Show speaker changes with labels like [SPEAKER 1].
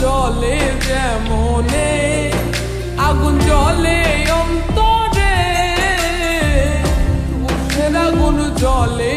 [SPEAKER 1] জলে যেমনে আগুন জলে অন্তরে আগুন জলে